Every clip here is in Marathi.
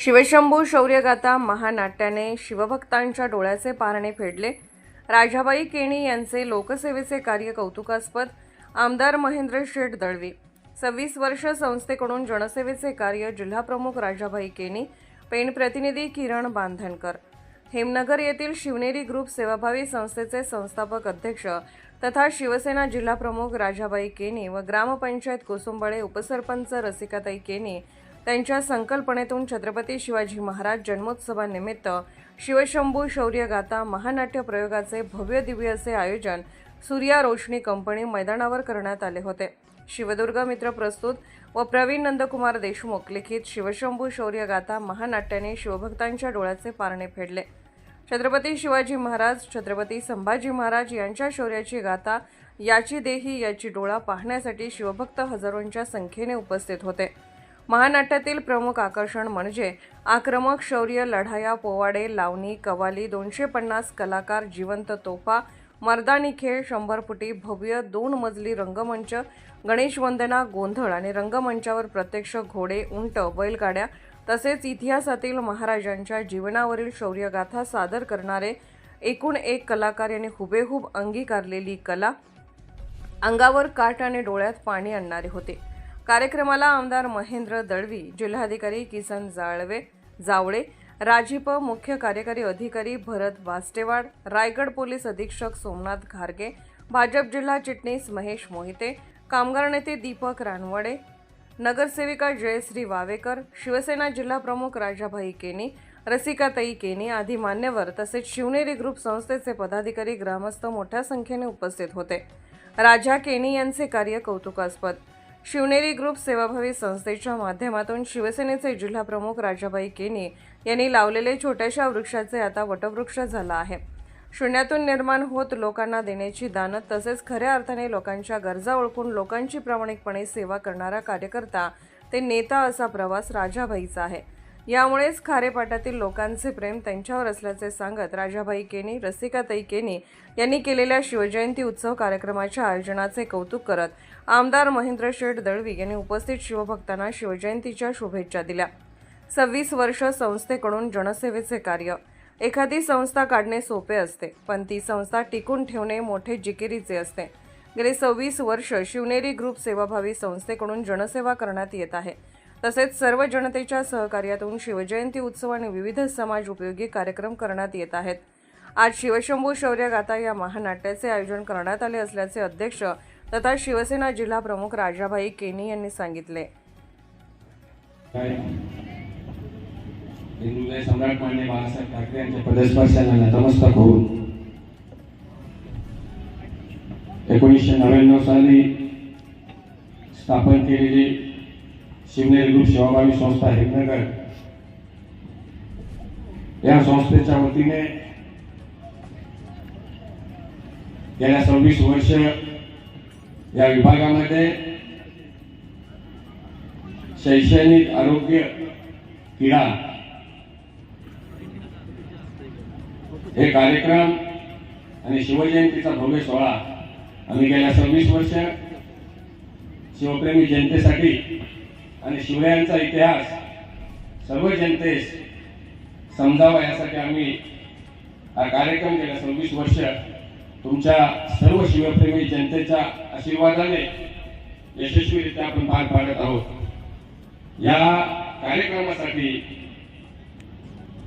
शिवशंभू शौर्यगाथा महानाट्याने शिवभक्तांच्या डोळ्याचे पारणे फेडले. राजाबाई केणी यांचे लोकसेवेचे कार्य कौतुकास्पद. आमदार महेंद्र शेठ दळवी. सव्वीस वर्ष संस्थेकडून जनसेवेचे कार्य जिल्हाप्रमुख राजाबाई केणी. पेण प्रतिनिधी किरण बांधणकर. हेमनगर येथील शिवनेरी ग्रुप सेवाभावी संस्थेचे संस्थापक अध्यक्ष तथा शिवसेना जिल्हाप्रमुख राजाबाई केनी व ग्रामपंचायत कोसुंबळे उपसरपंच रसिकाताई केनी त्यांच्या संकल्पनेतून छत्रपती शिवाजी महाराज जन्मोत्सवानिमित्त शिवशंभू शौर्यगाथा महानाट्य प्रयोगाचे भव्य दिव्य असे आयोजन सूर्या रोशनी कंपनी मैदानावर करण्यात आले होते. शिवदुर्ग मित्र प्रस्तुत व प्रवीण नंदकुमार देशमुख लिखित शिवशंभू शौर्यगाथा महानाट्याने शिवभक्तांच्या डोळ्याचे पारणे फेडले. छत्रपती शिवाजी महाराज छत्रपती संभाजी महाराज यांच्या शौर्याची गाथा याची देही याची डोळा पाहण्यासाठी शिवभक्त हजारोंच्या संख्येने उपस्थित होते. महानाट्यातील प्रमुख आकर्षण म्हणजे आक्रमक शौर्य लढाया पोवाडे लावणी कवाली दोनशे पन्नास कलाकार जिवंत तोफा मर्दानी खेळ शंभरफुटी भव्य दोन मजली रंगमंच गणेशवंदना गोंधळ आणि रंगमंचावर प्रत्यक्ष घोडे उंट बैलगाड्या तसेच इतिहासातील महाराजांच्या जीवनावरील शौर्यगाथा सादर करणारे एकूण एक कलाकार यांनी हुबेहूब अंगीकारलेली कला. अंगावर काट आणि डोळ्यात पाणी आणणारे होते. कार्यक्रमाला आमदार महेंद्र दळवी जिल्हाधिकारी किसन जाळवे जावळे राजीप मुख्य कार्यकारी अधिकारी भरत वास्टेवाड रायगड पोलीस अधीक्षक सोमनाथ घारगे भाजप जिल्हा चिटणीस महेश मोहिते कामगार नेते दीपक रानवडे नगरसेविका जयश्री वावेकर शिवसेना जिल्हा प्रमुख राजाभाई केनी रसिकाताई केनी आदी मान्यवर तसेच शिवनेरी ग्रुप संस्थेचे पदाधिकारी ग्रामस्थ मोठ्या संख्येने उपस्थित होते. राजा केनी यांचे कार्य कौतुकास्पद. शिवनेरी ग्रुप सेवाभावी संस्थेच्या माध्यमातून शिवसेनेचे जिल्हाप्रमुख राजाबाई केने यांनी लावलेले छोट्याशा वृक्षाचे आता वटवृक्ष झाला आहे. शून्यातून निर्माण होत लोकांना देण्याची दानत तसेच खऱ्या अर्थाने लोकांच्या गरजा ओळखून लोकांची प्रामाणिकपणे सेवा करणारा कार्यकर्ता ते नेता असा प्रवास राजाभाईचा आहे. यामुळेच खारेपाटातील लोकांचे प्रेम त्यांच्यावर असल्याचे सांगत राजाभाई केनी रसिकाताई केनी यांनी केलेल्या शिवजयंती उत्सव कार्यक्रमाच्या आयोजनाचे कौतुक करत आमदार महेंद्र शेठ दळवी यांनी उपस्थित शिवभक्तांना शिवजयंतीच्या शुभेच्छा दिल्या. सव्वीस वर्ष संस्थेकडून जनसेवेचे कार्य. एखादी संस्था काढणे सोपे असते पण ती संस्था टिकून ठेवणे मोठे जिकिरीचे असते. गेली सव्वीस वर्ष शिवनेरी ग्रुप सेवाभावी संस्थेकडून जनसेवा करण्यात येत आहे. तसेच सर्व जनतेच्या सहकार्यातून शिवजयंती उत्सव आणि विविध समाज उपयोगी कार्यक्रम करण्यात येत आहेत. आज शिवशंभू शौर्यगाथा या महानाट्याचे आयोजन करण्यात आले असल्याचे अध्यक्ष तथा शिवसेना जिल्हा प्रमुख राजाभाई केनी यांनी सांगितले. सम्राट मान्य बाळासाहेब ठाकरे यांच्या पदस्पर्शाला नतमस्तक होऊन एकोणीसशे नव्याण्णव साली स्थापन केलेली शिवनेरी ग्रुप सेवाभावी संस्था हिरनगर या संस्थेच्या वतीने गेल्या सव्वीस वर्ष या विभागामध्ये शैक्षणिक आरोग्य क्रीडा हे कार्यक्रम आणि शिवजयंतीचा भव्य सोहळा आम्ही गेल्या सव्वीस वर्ष शिवप्रेमी जनतेसाठी आणि शिवरायांचा इतिहास सर्व जनतेस समजावा यासाठी आम्ही हा कार्यक्रम गेल्या सव्वीस वर्ष तुमच्या सर्व शिवप्रेमी जनतेच्या आशीर्वादाने यशस्वीरित्या आपण पार पाडत आहोत. या कार्यक्रमासाठी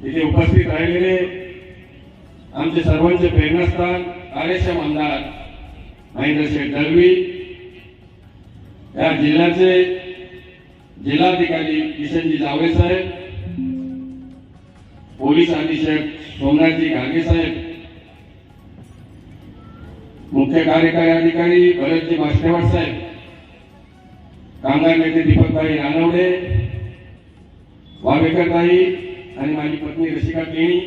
इथे उपस्थित राहिलेले आमचे सर्वांचे प्रेरणास्थान कार्यक्षम आमदार महेंद्रशेठ दळवी या जिल्ह्याचे जिल्हाधिकारी किशनजी जावळे साहेब पोलीस अधीक्षक सोमनाथजी घागे साहेब मुख्य कार्यकारी अधिकारी भरतजी मास्टेवाड साहेब कामगार नेते दीपकभाई रानवडे वावेकरताई आणि माझी पत्नी रसिका केणी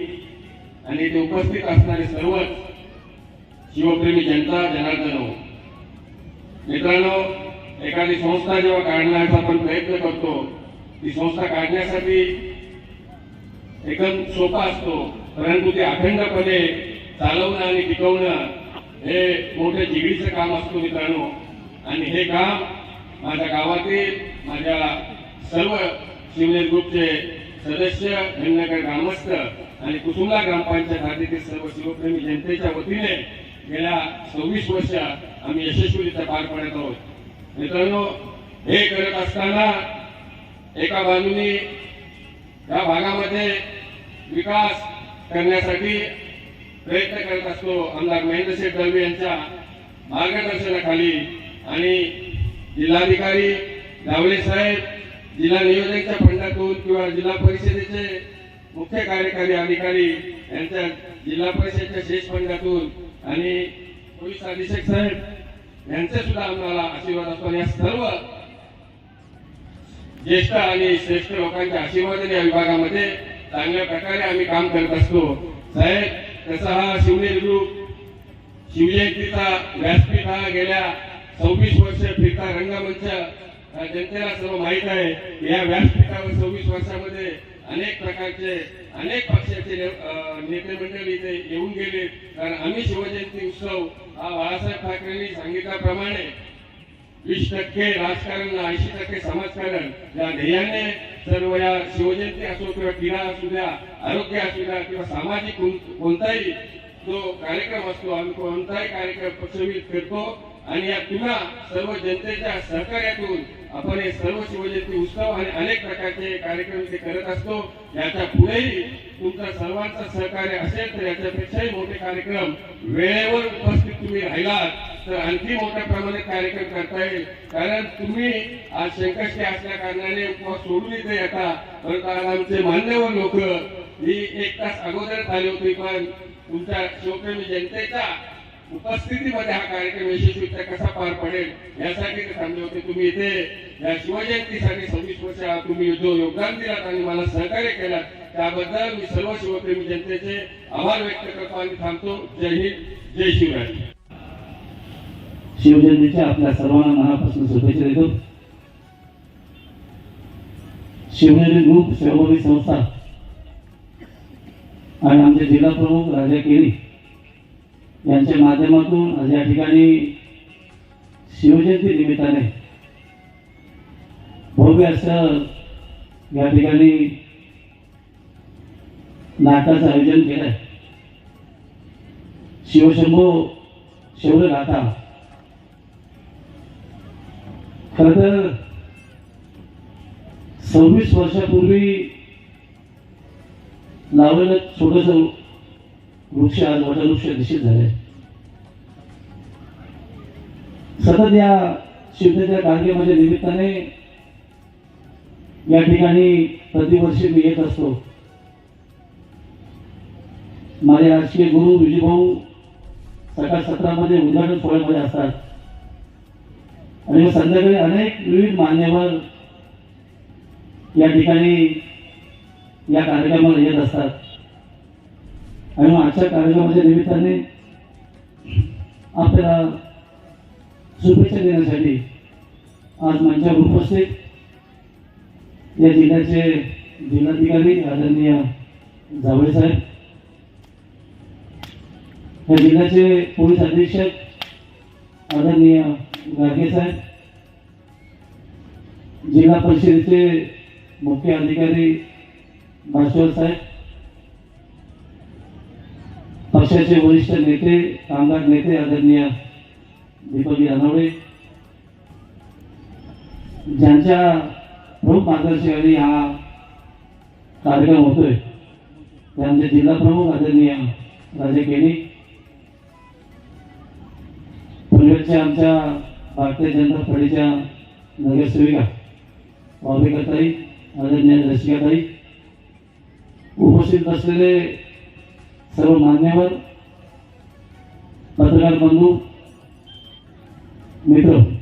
आणि इथे उपस्थित असणारे सर्वच शिवप्रेमी जनता जनार्दन हो. मित्रांनो एखादी संस्था जेव्हा काढण्याचा आपण प्रयत्न करतो ती संस्था काढण्यासाठी एकदम सोपा असतो. परंतु ते अखंडपणे चालवणं आणि टिकवणं हे मोठे जिगडीचं काम असतो मित्रांनो. आणि हे काम माझ्या गावातील माझ्या सर्व शिवनेर ग्रुपचे सदस्य हेमनगर ग्रामस्थ आणि कुसुमला ग्रामपंचायत हद्दीतील सर्व शिवप्रेमी जनतेच्या वतीने गेल्या सव्वीस वर्ष आम्ही यशस्वीरित्या पार पाडत आहोत. मित्रांनो हे करत असताना एका बाजूनी या भागामध्ये विकास करण्यासाठी प्रयत्न करत असतो आमदार महेंद्रशेठ दळवी यांच्या मार्गदर्शनाखाली. आणि जिल्हाधिकारी जावळे साहेब जिल्हा नियोजकच्या फंडातून किंवा जिल्हा परिषदेचे मुख्य कार्यकारी अधिकारी यांच्या जिल्हा परिषदेच्या शेष फंडातून आणि पोलीस अधीक्षक साहेब यांचे सुद्धा आम्हाला आशीर्वाद असतो. या सर्व ज्येष्ठ आणि श्रेष्ठ लोकांच्या आशीर्वादाने या विभागामध्ये चांगल्या प्रकारे आम्ही काम करत असतो. साहेब तसा हा शिवनेरी ग्रुप शिवजयंतीचा व्यासपीठ हा गेल्या सव्वीस वर्ष फिरता रंगमंच जनतेला सर्व माहीत आहे. या व्यासपीठावर सव्वीस वर्षामध्ये अनेक प्रकारचे अनेक पक्षाचे नेते मंडळी इथे येऊन गेले. कारण आम्ही शिवजयंती उत्सव हा बाळासाहेब ठाकरेंनी सांगितल्याप्रमाणे वीस टक्के राजकारण ऐंशी टक्के समाजकारण या ध्येयाने सर्व या शिवजयंती असो किंवा क्रीडा असू द्या आरोग्य असू द्या किंवा सामाजिक कोणताही जो कार्यक्रम असतो आम्ही कोणताही कार्यक्रम पक्षवित करतो आणि या पुन्हा सर्व जनतेच्या सहकार्यातून आपण हे सर्व शिवजयंती उत्सव आणि अनेक प्रकारचे कार्यक्रम ते करत असतो. याच्या पुढेही तुमचा सर्वांचं सहकार्य असेल तर याच्यापेक्षाही मोठे कार्यक्रम वेळेवर उपस्थित तुम्ही राहिलात तर आणखी मोठ्या प्रमाणात कार्यक्रम करता येईल. कारण तुम्ही आज शंकरशी असल्या कारणाने उपवास सोडून इथे येता. परंतु आज आमचे मान्यवर लोक ही एक तास अगोदर आले होते पण तुमच्या शिवप्रेमी जनतेचा उपस्थितीमध्ये हा कार्यक्रम यशस्वीरित्या कसा पार पडेल यासाठी ते थांबले होते तुम्ही इथे या शिवजयंतीसाठी सव्वीस वर्ष तुम्ही जो योगदान दिलात आणि मला सहकार्य केला त्याबद्दल मी सर्व शिवप्रेमी जनतेचे आभार व्यक्त करतो आणि थांबतो. जय हिंद जय शिवराय. शिवजयंतीच्या आपल्या सर्वांना मनापासून शुभेच्छा देतो. शिवजयंती ग्रुप सेवाभावी संस्था आणि आमचे जिल्हा प्रमुख राजा केरी यांच्या माध्यमातून आज या ठिकाणी शिवजयंती निमित्ताने भव्य असं या ठिकाणी नाटकाचं आयोजन केलं आहे शिवशंभो शौर्य गाथा खर तर सव्वीस वर्षापूर्वी लावलेलं छोटस वृक्ष आज वटवृक्ष निश्चित झाले. सतत या शिवतेच्या कार्यक्रमाच्या निमित्ताने या ठिकाणी प्रतिवर्षी मी येत असतो. माझे राजकीय गुरु विजयभाऊ सकाळ सत्रामध्ये उद्घाटन सोहळ्यामध्ये असतात. आणि मग संध्याकाळी अनेक विविध मान्यवर या ठिकाणी या कार्यक्रमाला येत असतात. आणि मग आजच्या कार्यक्रमाच्या निमित्ताने आपल्याला शुभेच्छा देण्यासाठी आज मंचावर उपस्थित या जिल्ह्याचे जिल्हाधिकारी आदरणीय जावळे साहेब या जिल्ह्याचे पोलीस अधीक्षक आदरणीय गाडगे साहेब जिल्हा परिषदेचे मुख्य अधिकारी भास्कर साहेब पक्षाचे वरिष्ठ नेते कामगार नेते आदरणीय दीपक अनवडे ज्यांच्या प्रमुख मार्गदर्शकाने हा कार्यक्रम होतोय त्यांचे जिल्हा प्रमुख आदरणीय राजे केणी पूर्वेच्या आमच्या भारतीय जनता पार्टीच्या नगरसेविका वावेकरताई आदरणीय रसिकाताई उपस्थित असलेले सर्व मान्यवर पत्रकार बंधू मित्र